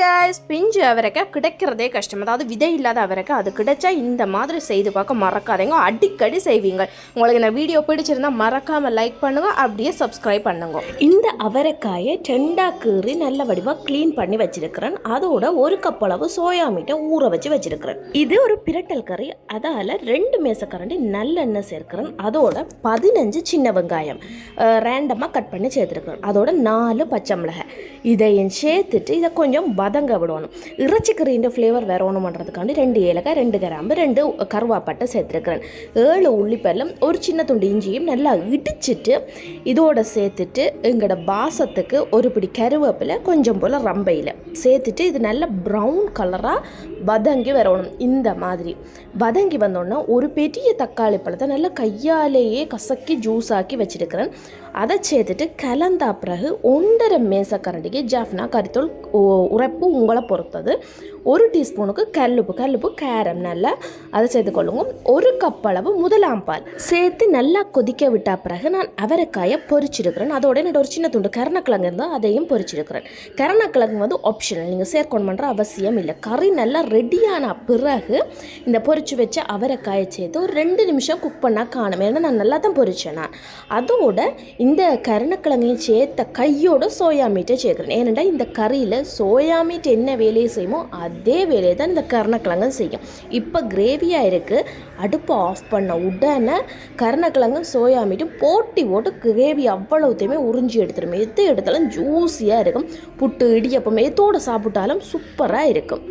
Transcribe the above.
Guys பிஞ்சு அவரைக்காய் கிடைக்கிறதே கஷ்டம். அதாவது விதை இல்லாத அவரைக்காய் அது கிடைச்சா இந்த மாதிரி செய்து பார்க்க மறக்காதீங்க. அடிக்கடி செய்வீங்க. உங்களுக்கு இந்த வீடியோ பிடிச்சிருந்தா மறக்காமல் லைக் பண்ணுங்கள் அப்படியே சப்ஸ்கிரைப் பண்ணுங்க. இந்த அவரைக்காயை டெண்டா கீறி நல்ல வடிவாக க்ளீன் பண்ணி வச்சிருக்கிறேன். அதோட ஒரு கப் அளவு சோயா மீட்டை ஊற வச்சு வச்சிருக்கிறேன். இது ஒரு பிரட்டல் கறி. அதால் ரெண்டு மேசக்கரண்டி நல்லெண்ணெய் சேர்க்கிறேன். அதோட பதினஞ்சு சின்ன வெங்காயம் ரேண்டமாக கட் பண்ணி சேர்த்துருக்கிறேன். அதோட நாலு பச்சை மிளகாய். இதையும் சேர்த்துட்டு இதை கொஞ்சம் வதங்க விடணும். இறைச்சி கறியின் ஃப்ளேவர் வரணும் பண்ணுறதுக்காண்டி ரெண்டு ஏலக்காய் ரெண்டு கிராம்பு ரெண்டு கருவாப்பட்டை சேர்த்துருக்கிறேன். ஏழு உள்ளிப்பெல்லாம் ஒரு சின்ன துண்டு இஞ்சியும் நல்லா இடிச்சிட்டு இதோட சேர்த்துட்டு எங்களோட பாசத்துக்கு ஒரு பிடி கருவேப்பிலை கொஞ்சம் போல் ரம்பையில் சேர்த்துட்டு இது நல்ல ப்ரௌன் கலராக வதங்கி வரணும். இந்த மாதிரி வதங்கி வந்தோன்னா ஒரு பெரிய தக்காளி பழத்தை நல்லா கையாலேயே கசக்கி ஜூஸ் ஆக்கி வச்சிருக்கிறேன். அதை சேர்த்துட்டு கலந்தா பிறகு ஒன்றரை மேசக்கரண்டிக்கு ஜாஃப்னா கறித்தூள் உரை உரைப்பு உங்களை பொறுத்தது ஒரு டீஸ்பூனுக்கு கல்லுப்பு கல்லுப்பு கேரம் நல்லா அதை சேர்த்துக்கொள்ளுங்க ஒரு கப் அளவு முதலாம் பால். சேர்த்து நல்லா கொதிக்க விட்ட பிறகு நான் அவரைக்காயை பொரிச்சிருக்கிறேன். அதோட என்னோட ஒரு சின்ன துண்டு கருணக்கிழங்கு இருந்தால் அதையும் பொறிச்சிருக்கிறேன் கருணக்கிழங்கு வந்து ஆப்ஷனல் நீங்கள் சேர்க்கணும் பண்ணுற அவசியம் இல்லை. கறி நல்லா ரெடியான பிறகு இந்த பொறிச்சு வச்ச அவரைக்காயை சேர்த்து ஒரு ரெண்டு நிமிஷம் குக் பண்ணால் காணும். ஏன்னா நான் நல்லா தான் பொறிச்சேன் நான். அதோட இந்த கருணக்கிழங்கையும் சேர்த்த கையோட சோயா மீட்டை சேர்க்குறேன். ஏனென்றால் இந்த கறியில் சோயா மீட் என்ன வேலையை செய்யுமோ அதே வேலையை தான் இந்த கருணக்கிழங்கும் செய்யும். இப்போ கிரேவியாக இருக்குது அடுப்பை ஆஃப் பண்ண உடனே கருணக்கிழங்கும் சோயா மீட்டும் போட்டி போட்டு கிரேவி அவ்வளவுத்தையுமே உறிஞ்சி எடுத்துரும். எது எடுத்தாலும் ஜூஸியாக இருக்கும். புட்டு இடியப்பம் எதோட சாப்பிட்டாலும் சூப்பராக இருக்கும்.